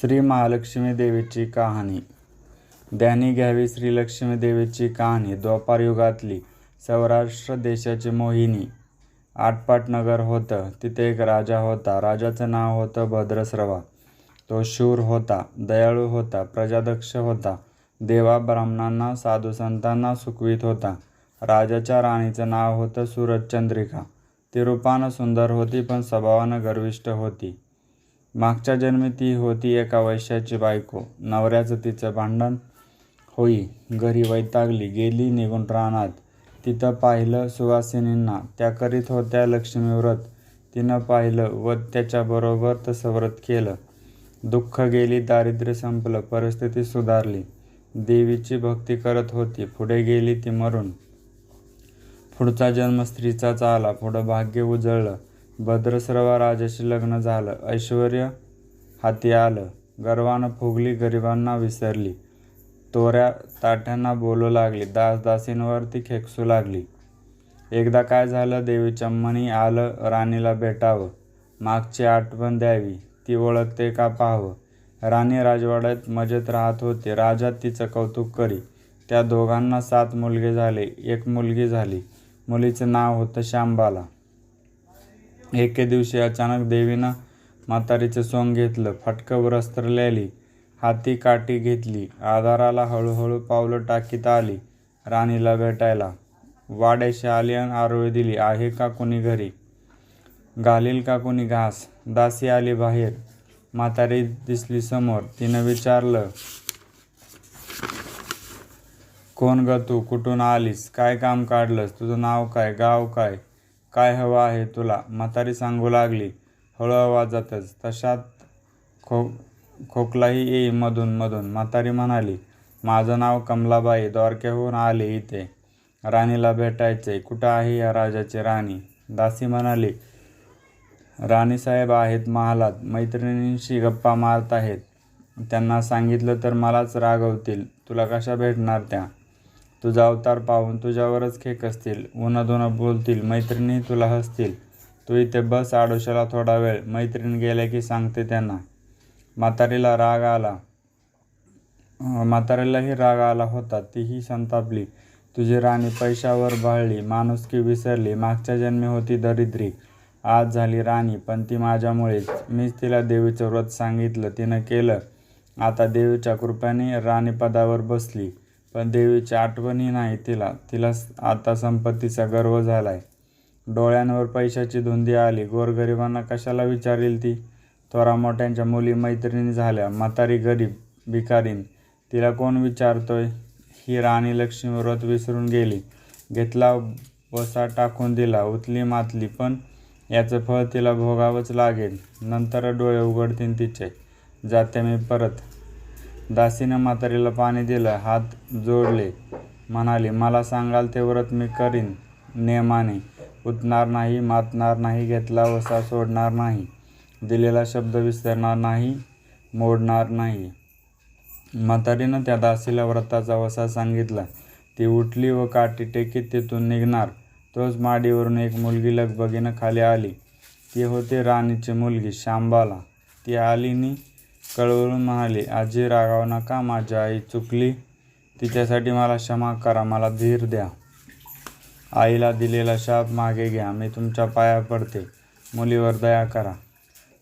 श्री महालक्ष्मी देवीची कहाणी. ध्यानी घ्यावी श्री लक्ष्मी देवीची कहाणी. द्वापार युगातली सौराष्ट्र देशाची मोहिनी. आटपाटनगर होतं तिथे एक राजा होता. राजाचं नाव होतं भद्रस्रवा तो शूर होता दयाळू होता प्रजादक्ष होता. देवा ब्राह्मणांना साधू संतांना सुखवीत होता. राजाच्या राणीचं नाव होतं सूरजचंद्रिका. ती रूपानं सुंदर होती पण स्वभावानं गर्विष्ठ होती. मागच्या जन्मी ती होती एका वैश्याची बायको. नवऱ्याचं तिचं भांडण होई. घरी वैतागली गेली निघून रानात. तिथं पाहिलं सुवासिनींना त्या करीत होत्या लक्ष्मीव्रत तिनं पाहिलं व त्याच्याबरोबर तसं व्रत केलं. दुःख गेली दारिद्र्य संपलं परिस्थिती सुधारली. देवीची भक्ती करत होती. पुढे गेली ती मरून. पुढचा जन्म स्त्रीचाच आला. पुढं भाग्य उजळलं. भद्रस्रवा राजाशी लग्न झालं. ऐश्वर हाती आलं. गर्वानं फुगली गरिबांना विसरली. तोऱ्या ताठ्यांना बोलू लागली. दासदासींवर ती खेकसू लागली. एकदा काय झालं देवीच्या मनी आलं राणीला भेटावं. मागची आठवण द्यावी. ती ओळखते का पाहावं. राणी राजवाड्यात मजेत राहत होती. राजा तिचं कौतुक करी. त्या दोघांना सात मुलगे झाले. एक मुलगी झाली. मुलीचं नाव होतं शांबाला एके दिवशी अचानक देवीनं म्हातारीचं सोंग घेतलं फटकं रस्त्रलेली हाती काठी घेतली आधाराला हळूहळू पावलं टाकीत आली राणीला भेटायला. वाड्याशी आली आणि आरोळी दिली आहे का कुणी घरी? घालील का कुणी घास? दासी आली बाहेर. म्हातारी दिसली समोर. तिनं विचारलं कोण ग तू? कुठून आलीस? काय काम काढलंस? तुझं नाव काय? गाव काय? काय हवं आहे तुला? म्हातारी सांगू लागली. हळू आवाजातच तशात खो खोकलाही येई मधून मधून. म्हातारी म्हणाली माझं नाव कमलाबाई द्वारकेहून आले इथे. राणीला भेटायचे कुठं आहे या राजाची राणी? दासी म्हणाली राणीसाहेब आहेत महालात. मैत्रिणींशी गप्पा मारत आहेत. त्यांना सांगितलं तर मलाच रागवतील. तुला कशा भेटणार त्या? तुझा अवतार पाहून तुझ्यावरच खेक असतील. उन्हाधुनं बोलतील मैत्रिणी तुला हसतील. तू इथे बस आडोशाला थोडा वेळ. मैत्रीण गेल्या की सांगते त्यांना. म्हातारीला राग आला. म्हातारीलाही राग आला होता. तीही संतापली. तुझी राणी पैशावर भाळली माणुसकी विसरली. मागच्या जन्मी होती दरिद्री. आज झाली राणी पण ती माझ्यामुळेच. मीच तिला देवीचं व्रत सांगितलं. तिनं केलं. आता देवीच्या कृपेने राणीपदावर बसली. पण देवीची आठवणही नाही तिला. तिला आता संपत्तीचा गर्व झालाय. डोळ्यांवर पैशाची धुंदी आली. गोरगरिबांना कशाला विचारेल ती? थोरा मोठ्यांच्या मुली मैत्रिणी झाल्या. म्हातारी गरीब भिकारीन तिला कोण विचारतोय? ही राणी लक्ष्मी व्रत विसरून गेली. घेतला वसा टाकून दिला. उतली मातली. पण याचं फळ तिला भोगावंच लागेल. नंतर डोळे उघडतील तिचे. जाते मी परत. दासीने म्हातारीला पाणी दिलं हात जोडले. म्हणाली मला सांगाल ते व्रत मी करीन नियमाने उठणार नाही मातणार नाही घेतला वसा सोडणार नाही. दिलेला शब्द विसरणार नाही मोडणार नाही. म्हातारीनं त्या दासीला व्रताचा वसा सांगितला. ती उठली व काठी टेकीत तिथून निघणार. तोच माडीवरून एक मुलगी लगबगीनं खाली आली. ती होती राणीची मुलगी शांबाला. ती आलीनी कळवळून म्हणाली आजी रागाव नका माझी आई चुकली. तिच्यासाठी मला क्षमा करा मला धीर द्या. आईला दिलेला शाप मागे घ्या मी तुमच्या पाया पडते. मुलीवर दया करा.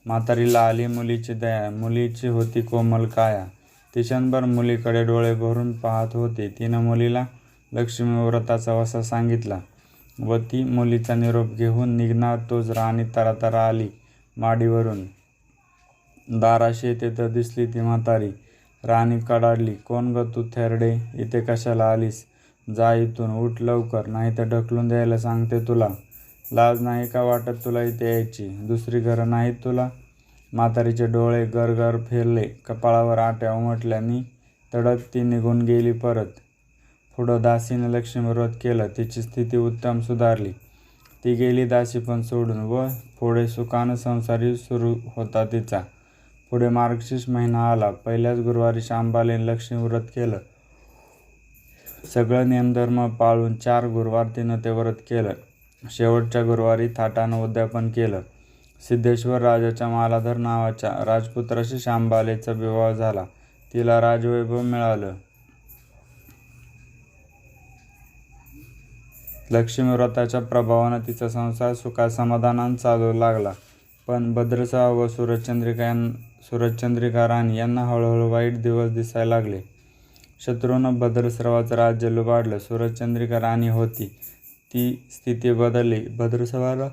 म्हातारीला आली मुलीची दया मुलीची होती कोमल काया. ती क्षणभर मुलीकडे डोळे भरून पाहत होती. तिनं मुलीला लक्ष्मी व्रताचा वसा सांगितला व ती मुलीचा निरोप घेऊन निघणार तोच राणी तरातरा आली माडीवरून. दाराशी येते तर दिसली ती म्हातारी. राणी कडाडली कोण ग तू थेरडे? इथे कशाला आलीस? जा इथून उठ लवकर नाही तर ढकलून द्यायला सांगते तुला. लाज नाही का वाटत तुला इथे यायची? दुसरी घरं नाहीत तुला? म्हातारीचे डोळे गरगर फिरले कपाळावर आट्या उमटल्यानी तडक ती निघून गेली परत. पुढं दासीनं लक्ष्मी व्रत केलं तिची स्थिती उत्तम सुधारली. ती गेली दासी पण सोडून व पुढे सुखानं संसारी सुरू होता तिचा. पुढे मार्गशीर्ष महिना आला. पहिल्याच गुरुवारी शांबालेन लक्ष्मी व्रत केलं. सगळं नियमधर्म पाळून चार गुरुवार तिनं ते व्रत केलं. शेवटच्या गुरुवारी थाटानं उद्यापन केलं. सिद्धेश्वर राजाच्या मालाधर नावाच्या राजपुत्राशी शांबालेचा विवाह झाला. तिला राजवैभव मिळालं. लक्ष्मी व्रताच्या प्रभावानं तिचा संसार सुखा समाधानानं चालू लागला. पण भद्रसहा व सूरजचंद्रिका यां सूरजचंद्रिका राणी यांना हळूहळू वाईट दिवस दिसायला लागले. शत्रूनं भद्रसरावाचं राज्य लुबाडलं. सूरजचंद्रिका राणी होती. ती स्थिती बदलली. भद्रसवाला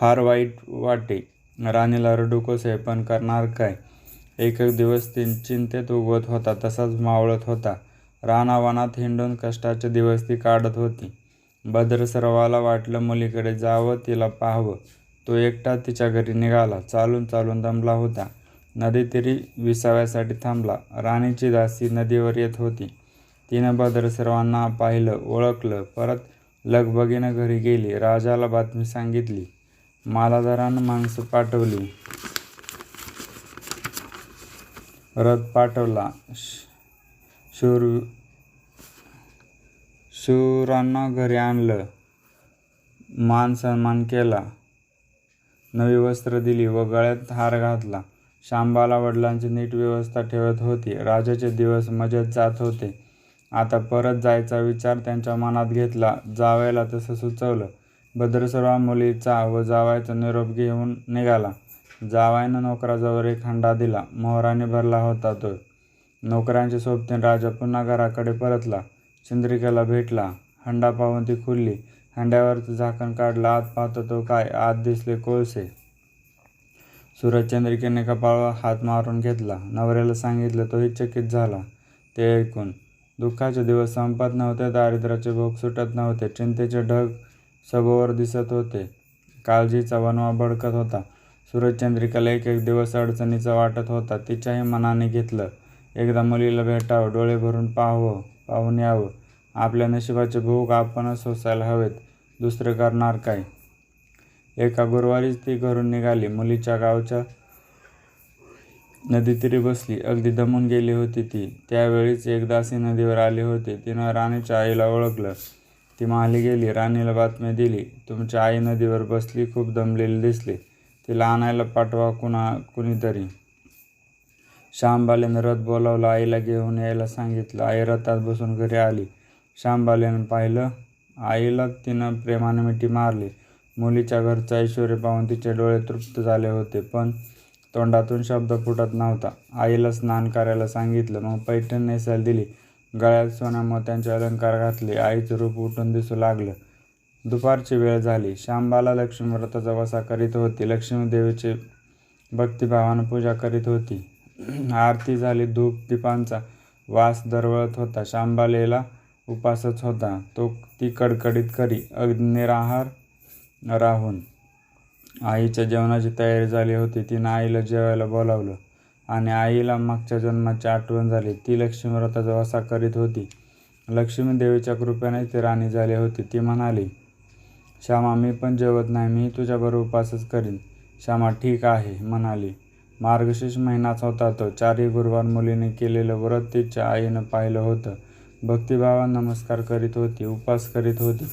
फार वाईट वाटे. राणीला रडू कोसळे पण करणार काय? एक एक दिवस ती चिंतेत उगवत होता. तसाच मावळत होता. रानावनात हिंडून कष्टाचे दिवस ती काढत होती. भद्रसर्वाला वाटलं मुलीकडे जावं तिला पाहावं. तो एकटा तिच्या घरी निघाला. चालून चालून दमला होता. नदीतीरी विसाव्यासाठी थांबला. राणीची दासी नदीवर येत होती. तिनं भद्र सर्वांना पाहिलं ओळखलं. परत लगबगीनं घरी गेली. राजाला बातमी सांगितली. मालाधारानं माणसं पाठवली. रथ पाठवला. शूर शूरांना घरी आणलं. मान सन्मान केला. नवी वस्त्र दिली व गळ्यात हार घातला. शांबाला वडिलांची नीट व्यवस्था ठेवत होती. राजाचे दिवस मजेत जात होते. आता परत जायचा विचार त्यांच्या मनात घेतला. जावायला तसं सुचवलं. भद्रसर्वा मुलीचा व जावायचा निरोप घेऊन निघाला. जावायनं नोकराजवळ एक हंडा दिला. मोहराने भरला होता तो. नोकऱ्यांचे सोबतीन राजा पुन्हा घराकडे परतला. चंद्रिकेला भेटला. हंडा पाहून ती खुलली. हंड्यावरचं झाकण काढलं आत पाहतो तो काय आत दिसले कोळसे. सूरज चंद्रिकेने कपाळावर हात मारून घेतला. नवऱ्याला सांगितलं तोही चकित झाला. ते ऐकून दुःखाचे दिवस संपत नव्हते दारिद्र्याचे भोग सुटत नव्हते चिंतेचे ढग सभोवर दिसत होते. काळजीचा वनवा भडकत होता. सूरजचंद्रिकाला एक एक दिवस अडचणीचा वाटत होता. तिच्याही मनाने घेतलं एकदा मुलीला भेटावं डोळे भरून पाहावं पाहून यावं. आपल्या नशिबाचे भोग आपणच सोसायला हवेत. दुसरं करणार काय? एका गुरुवारीच ती घरून निघाली. मुलीच्या गावच्या नदीतीरी बसली. अगदी दमून गेली होती ती. त्यावेळीच एक दासी नदीवर आली होती. तिनं राणीच्या आईला ओळखलं. ती माली गेली. राणीला बातमी दिली. तुमची आई नदीवर बसली खूप दमलेली दिसली. तिला आणायला पाठवा कुणा कुणीतरी. श्यामबालेनं रथ बोलावलं. आईला घेऊन यायला सांगितलं. आई रथात बसून घरी आली. श्यामबाल्यानं पाहिलं. आईला तिनं प्रेमाने मिठी मारली. मुलीच्या घरचं ऐश्वर्य पाहून तिचे डोळे तृप्त झाले होते पण तोंडातून शब्द फुटत नव्हता. आईला स्नान करायला सांगितलं मग पैठण नेसायला दिली. गळ्यात सोन्या मोत्यांचे अलंकार घातले. आईचं रूप उठून दिसू लागलं. दुपारची वेळ झाली. शांबाला लक्ष्मी व्रताचा वसा करीत होती. लक्ष्मी देवीचे भक्तिभावानं पूजा करीत होती. आरती झाली धूप दीपांचा वास दरवळत होता. शांबालेला उपासच होता. तो ती कडकडीत करी अग्निराहार राहून. आईच्या जेवणाची तयारी झाली होती. तिनं आईला जेवायला बोलावलं आणि आईला मागच्या जन्माची आठवण झाली. ती लक्ष्मी व्रताचा वसा करीत होती. लक्ष्मी देवीच्या कृपेने ती राणी झाली होती. ती म्हणाली श्यामा मी पण जेवत नाही. मी तुझ्याबरोबर उपासच करीन. श्यामा ठीक आहे म्हणाली. मार्गशीर्ष महिनाच होता तो. चारही गुरुवार मुलीने केलेलं व्रत तिच्या आईनं पाहिलं होतं. भक्तिभावान नमस्कार करीत होती उपास करीत होती.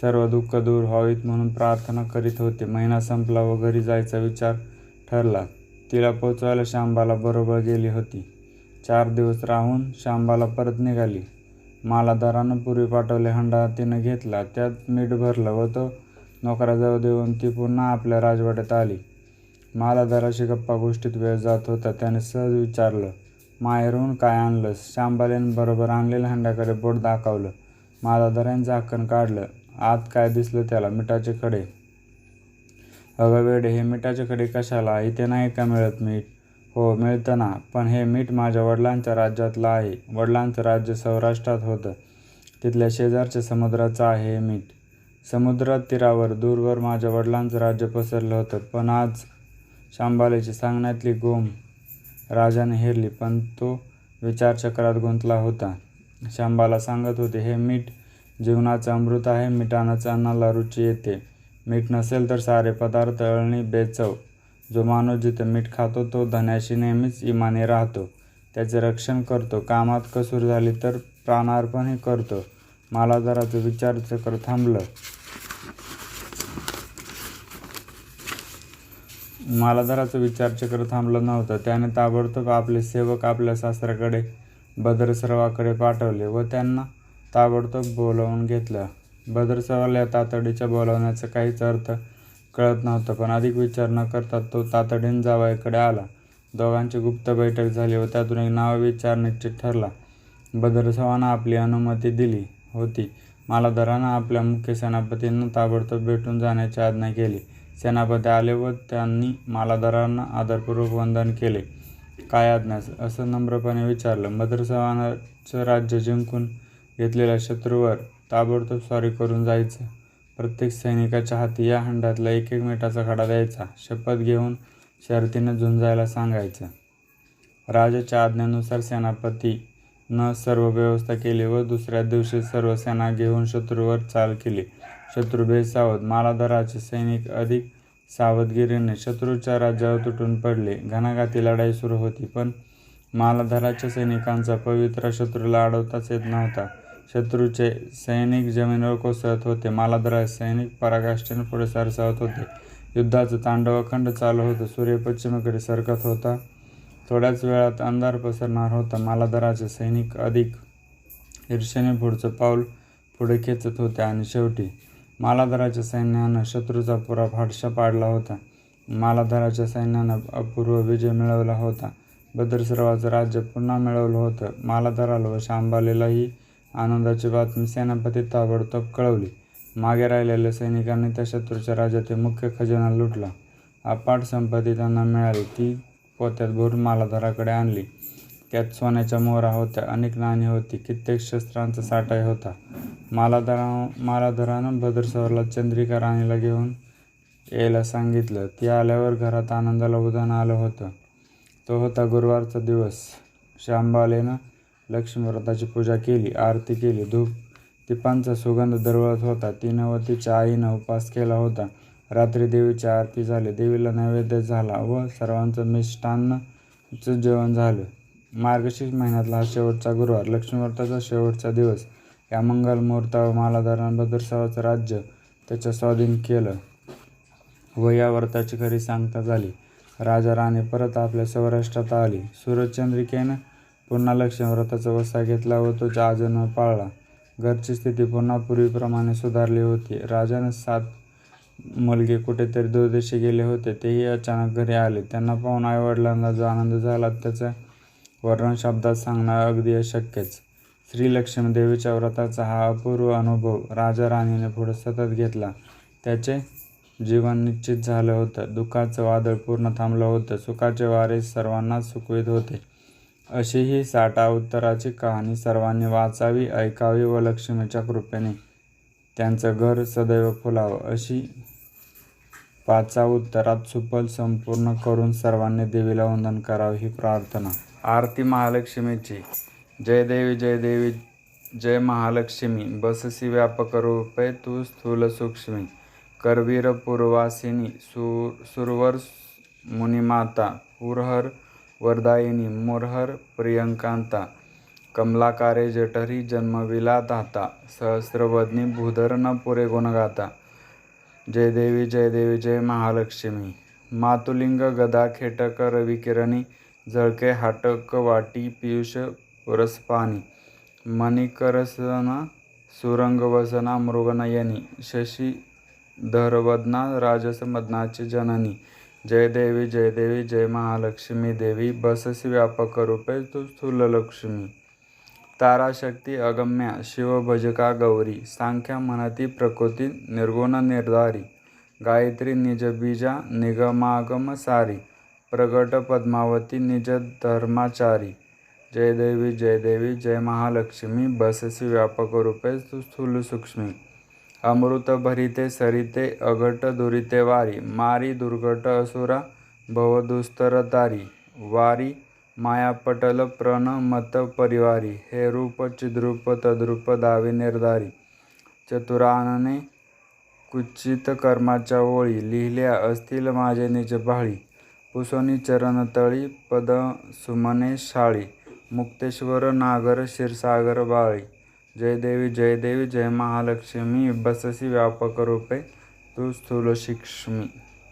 सर्व दुःख दूर व्हावीत म्हणून प्रार्थना करीत होते. महिना संपला व घरी जायचा विचार ठरला. तिला पोचवायला शांबाला बरोबर गेली होती. चार दिवस राहून शांबाला परत निघाली. मालाधारानं पूर्वी पाठवले हंडा तिनं घेतला. त्यात मीठ भरलं व तो नोकराजवळ देऊन ती पुन्हा आपल्या राजवाड्यात आली. मालाधाराशी गप्पा गोष्टीत वेळ जात होता. त्याने सहज विचारलं माहेरून काय आणलंस? श्यामबालेंबरोबर बरोबर आणलेल्या हंड्याकडे बोट दाखवलं. मालाधाराने झाकण काढलं. आत काय दिसलं त्याला? मिठाचे खडे. अगं वेडे हे मिठाचे खडे कशाला? इथे नाही का मिळत मीठ? हो मिळतं ना. पण हे मीठ माझ्या वडिलांच्या राज्यातलं आहे. वडिलांचं राज्य सौराष्ट्रात होतं. तिथल्या शेजारच्या समुद्राचं आहे हे मीठ. समुद्रात तीरावर दूरवर माझ्या वडिलांचं राज्य पसरलं होतं. पण आज शांबालेची सांगण्यातली गोम राजाने हेरली पण तो विचारचक्रात गुंतला होता. शांबाला सांगत होते हे मीठ जीवनाचं अमृत आहे मिठानंच अन्नाला रुची येते. मीठ नसेल तर सारे पदार्थ अळणी बेचव. जो माणूस जिथं मीठ खातो तो धन्याशी नेहमीच इमाने राहतो. त्याचे रक्षण करतो. कामात कसूर झाली तर प्राणार्पणही करतो. मला मालाधाराचं विचारचक्र थांबलं. मालाधाराचा विचारचक्र थांबलं नव्हतं. त्याने ताबडतोब आपले सेवक आपल्या सासऱ्याकडे भद्रसर्वाकडे पाठवले व त्यांना ताबडतोब बोलावून घेतलं. भद्रसर्वाला या तातडीच्या बोलावण्याचा काहीच अर्थ कळत नव्हता, पण अधिक विचार न करता तो तातडीने जावयाकडे आला. दोघांची गुप्त बैठक झाली व त्यातून एक नावविचार निश्चित ठरला. भद्रसवानं आपली अनुमती दिली होती. मालादारानं आपल्या मुख्य सेनापतींना ताबडतोब भेटून जाण्याची आज्ञा केली. सेनापती आले व त्यांनी मालाधारांना आदरपूर्वक वंदन केले. काय आज्ञास असं नम्रपणे विचारलं. मद्रसवानाचं राज्य जिंकून घेतलेल्या शत्रूवर ताबडतोब स्वारी करून जायचं. प्रत्येक सैनिकाच्या हाती या हंडातला एक एक मिठाचा खडा द्यायचा. शपथ घेऊन शर्तीने झुंजायला सांगायचं. राजाच्या आज्ञेनुसार न सर्व व्यवस्था केली व दुसऱ्या दिवशी सर्व सेना घेऊन शत्रूवर चाल केली. शत्रू बेसावध. मालाधराचे सैनिक अधिक सावधगिरीने शत्रूच्या राज्यावर तुटून पडले. घणाघाती लढाई सुरू होती, पण मालाधराच्या सैनिकांचा पवित्र शत्रूला अडवताच येत नव्हता. शत्रूचे सैनिक जमिनीवर कोसळत होते. मालाधरा सैनिक पराकाष्ठेने पुढे सरसावत होते. युद्धाचं तांडव अखंड चालू होतं. सूर्य पश्चिमेकडे सरकत होता. थोड्याच वेळात अंधार पसरणार होता. मालादराचे सैनिक अधिक ईर्षेने पुढचं पाऊल पुढे खेचत होते आणि शेवटी मालादराच्या सैन्यानं शत्रूचा पुरा फाटशा पाडला होता. मालादराच्या सैन्यानं अपूर्व विजय मिळवला होता. भद्रसर्वाचं राज्य पुन्हा मिळवलं होतं. मालादराला व शांबालेलाही आनंदाची बातमी सेनापती ताबडतोब कळवली. मागे राहिलेल्या सैनिकांनी त्या शत्रूच्या राज्यातील मुख्य खजिना लुटला. अपाट संपत्ती त्यांना मिळाली ती पोत्यात भरून मालाधाराकडे आणली. त्यात सोन्याच्या मोहरा होत्या, अनेक नाणी होती, कित्येक शस्त्रांचा साठाही होता. मालाधरा मालाधरानं भद्रसवरला चंद्रिका राणीला घेऊन यायला सांगितलं. ती आल्यावर घरात आनंदाला उधाण आलं होतं. तो होता गुरुवारचा दिवस. श्यामबालेनं लक्ष्मीव्रताची पूजा केली, आरती केली. धूप दीपांचा सुगंध दरवळत होता. तिनं व तिच्या आईनं उपास केला होता. रात्री देवीची आरती झाली. देवीला नैवेद्य झाला व सर्वांचं मिष्टान्नाचं जेवण झालं. मार्गशीर्ष महिन्यातला हा शेवटचा गुरुवार, लक्ष्मीव्रताचा शेवटचा दिवस. या मंगल मुहूर्तावर मालाधारानं भद्रसर्वाचं राज्य त्याच्या स्वाधीन केलं व या व्रताची खरी सांगता झाली. राजा-राणी परत आपल्या सौराष्ट्रात आली. सूरजचंद्रिकेनं पुन्हा लक्ष्मीव्रताचा वसा घेतला व तो आजन्म पाळला. घरची स्थिती पुन्हा पूर्वीप्रमाणे सुधारली होती. राजानं सात मुलगे कुठेतरी दूरदेशी गेले होते. तेही अचानक घरी आले. त्यांना पाहून आईवडिलांना जो आनंद झाला त्याचं वर्णन शब्दात सांगणं अगदी अशक्यच. श्रीलक्ष्मी देवीच्या व्रताचा हा अपूर्व अनुभव राजा-राणीने पुढे सतत घेतला. त्याचे जीवन निश्चित झालं होतं. दुःखाचं वादळ पूर्ण थांबलं होतं. सुखाचे वारे सर्वांना सुखवीत होते. अशी ही साठा उत्तराची कहाणी सर्वांनी वाचावी, ऐकावी व लक्ष्मीच्या कृपेने त्यांचं घर सदैव फुलावं, अशी पाचा उत्तरात सुफल संपूर्ण करून सर्वांनी देवीला वंदन करावं ही प्रार्थना. आरती महालक्ष्मीची. जय देवी जय देवी जय महालक्ष्मी. बससी व्यापकरूपे तू स्थूलसूक्ष्मी. करवीर पूर्वासिनी सु सुरवर मुनिमाता. पुरहर वरदायिनी. मुरहर प्रियंकांता. कमलाकारे जठरी जन्मविला दाता. सहस्रवदनी भूधर न पुरे गुणगाता. जय देवी जय देवी जय महालक्ष्मी. मातुलिंग गदा खेटक रविकिरणी. झळके हाटकवाटी पियुष रसपानी. मणिकरसना सुरंगवसना मृगनयनी. शशिधरवदना राजसमदनाची जननी. जय देवी जय देवी जय महालक्ष्मी देवी. बससी व्यापकरूपे तू स्थूलसूक्ष्मी. ताराशक्ती अगम्या शिवभजका गौरी. सांख्या मनती प्रकृती निर्गुण निर्धारी गायत्री निजबीजा निगमागम सारी. प्रगट पद्मावती निजधर्माचारी. जय देवी जय देवी जय महालक्ष्मी. बससी व्यापकरूपे स्थूल स्थूलसूक्ष्मी. अमृत भरिते सरिते अघट दुरिते वारी. मारी दुर्घट असुरा भवदुस्तर तारी. वारी मायापटल प्रण मत परिवारी. हे रूप चिद्रूप तद्रूप दावे निर्धारी. चतुरानने कुचित कर्माच्या ओळी. लिहिल्या असतील माझे निज भाळी. पुसोनी चरणतळी सुमने शाळी. मुक्तेश्वर नागर क्षीरसागर बाळी. जय देवी जय देवी जय महालक्ष्मी. बससी व्यापक रूपे तू स्थूलसूक्ष्मी.